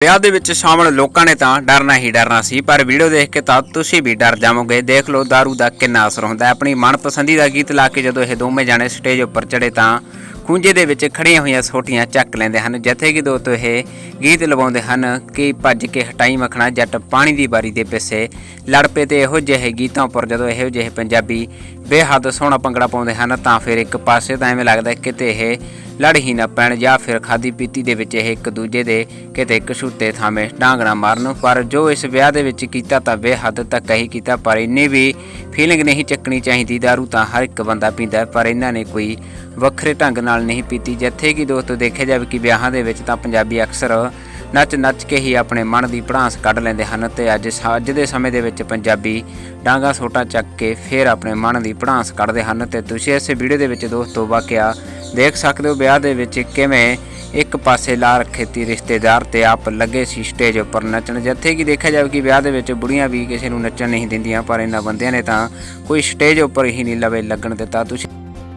ਵਿਆਹ ਦੇ ਵਿੱਚ ਸ਼ਾਮਲ ਲੋਕਾਂ ਨੇ ਤਾਂ ਡਰਨਾ ਹੀ ਡਰਨਾ ਸੀ, ਪਰ ਵੀਡੀਓ ਦੇਖ ਕੇ ਤਾਂ ਤੁਸੀਂ ਵੀ ਡਰ ਜਾਵੋਗੇ। ਦੇਖ ਲਓ दारू ਦਾ ਕਿੰਨਾ ਅਸਰ ਹੁੰਦਾ ਹੈ। ਆਪਣੀ ਮਨਪਸੰਦੀ ਦਾ ਗੀਤ ਲਾ ਕੇ ਜਦੋਂ ਇਹ ਦੋਵੇਂ ਜਾਣੇ ਸਟੇਜ ਉੱਪਰ ਚੜੇ ਤਾਂ ਖੂੰਜੇ ਦੇ ਵਿੱਚ ਖੜੀਆਂ ਹੋਈਆਂ ਸੋਟੀਆਂ ਚੱਕ ਲੈਂਦੇ ਹਨ। ਜਿੱਥੇ ਕਿ ਦੋਸਤੋ ਇਹ ਗੀਤ ਲਵਾਉਂਦੇ ਹਨ ਕਿ ਭੱਜ ਕੇ ਹਟਾਈ ਮੱਖਣਾ, ਜੱਟ ਪਾਣੀ ਦੀ ਬਾਰੀ ਦੇ ਪਿੱਛੇ ਲੜ ਪਏ ਤੇ ਇਹੋ ਜਿਹੇ ਗੀਤਾਂ ਉੱਪਰ ਜਦੋਂ ਇਹੋ ਜਿਹੇ ਪੰਜਾਬੀ ਬੇਹੱਦ ਸੋਹਣਾ ਭੰਗੜਾ ਪਾਉਂਦੇ ਹਨ ਤਾਂ ਫਿਰ ਇੱਕ ਪਾਸੇ ਤਾਂ ਐਵੇਂ ਲੱਗਦਾ ਕਿਤੇ ਇਹ ਲੜ ਹੀ ਨਾ ਪੈਣ ਜਾਂ ਫਿਰ ਖਾਦੀ ਪੀਤੀ ਦੇ ਵਿੱਚ ਇਹ ਇੱਕ ਦੂਜੇ ਦੇ ਕਿਤੇ ਕਸ਼ੂਤੇ ਥਾਵੇਂ ਡਾਂਗਣਾ ਮਾਰਨ। ਪਰ ਜੋ ਇਸ ਵਿਆਹ ਦੇ ਵਿੱਚ ਕੀਤਾ ਤਾਂ ਬੇਹੱਦ ਤੱਕ ਹੀ ਕੀਤਾ, ਪਰ ਇੰਨੀ ਵੀ ਫੀਲਿੰਗ ਨਹੀਂ ਚੱਕਣੀ ਚਾਹੀਦੀ। दारू ਤਾਂ ਹਰ ਇੱਕ ਬੰਦਾ ਪੀਂਦਾ ਪਰ ਇਹਨਾਂ ਨੇ ਕੋਈ ਵੱਖਰੇ ਢੰਗ ਨਾਲ ਨਹੀਂ ਪੀਤੀ। ਜਿੱਥੇ ਕਿ ਦੋਸਤੋ ਦੇਖਿਆ ਜਾਵੇ ਕਿ ਵਿਆਹਾਂ ਦੇ ਵਿੱਚ ਤਾਂ ਪੰਜਾਬੀ ਅਕਸਰ ਨੱਚ ਨੱਚ ਕੇ ਹੀ ਆਪਣੇ ਮਨ ਦੀ ਭੜਾਸ ਕੱਢ ਲੈਂਦੇ ਹਨ ਤੇ ਅੱਜ ਅੱਜ ਦੇ ਸਮੇਂ ਦੇ ਵਿੱਚ ਪੰਜਾਬੀ ਡਾਂਗਾ ਸੋਟਾ ਚੱਕ ਕੇ ਫਿਰ ਆਪਣੇ ਮਨ ਦੀ ਭੜਾਸ ਕੱਢਦੇ ਹਨ ਤੇ ਤੁਸੀਂ ਇਸ ਵੀਡੀਓ ਦੇ ਵਿੱਚ ਦੋਸਤੋ ਵਾਕਿਆ ਦੇਖ ਸਕਦੇ ਹੋ ਵਿਆਹ ਦੇ ਵਿੱਚ ਕਿਵੇਂ ਇੱਕ ਪਾਸੇ ਲਾ ਰੱਖੇ ਤੀ ਰਿਸ਼ਤੇਦਾਰ ਤੇ ਆਪ ਲੱਗੇ ਸੀ ਸਟੇਜ ਉੱਪਰ ਨੱਚਣ। ਜਿੱਥੇ ਕਿ ਦੇਖਿਆ ਜਾਵੇ ਕਿ ਵਿਆਹ ਦੇ ਵਿੱਚ ਬੁੜੀਆਂ ਵੀ ਕਿਸੇ ਨੂੰ ਨੱਚਣ ਨਹੀਂ ਦਿੰਦੀਆਂ, ਪਰ ਇਹਨਾਂ ਬੰਦਿਆਂ ਨੇ ਤਾਂ ਕੋਈ ਸਟੇਜ ਉੱਪਰ ਹੀ ਨਹੀਂ ਲਵੇ ਲੱਗਣ ਦਿੱਤਾ। ਤੁਸੀਂ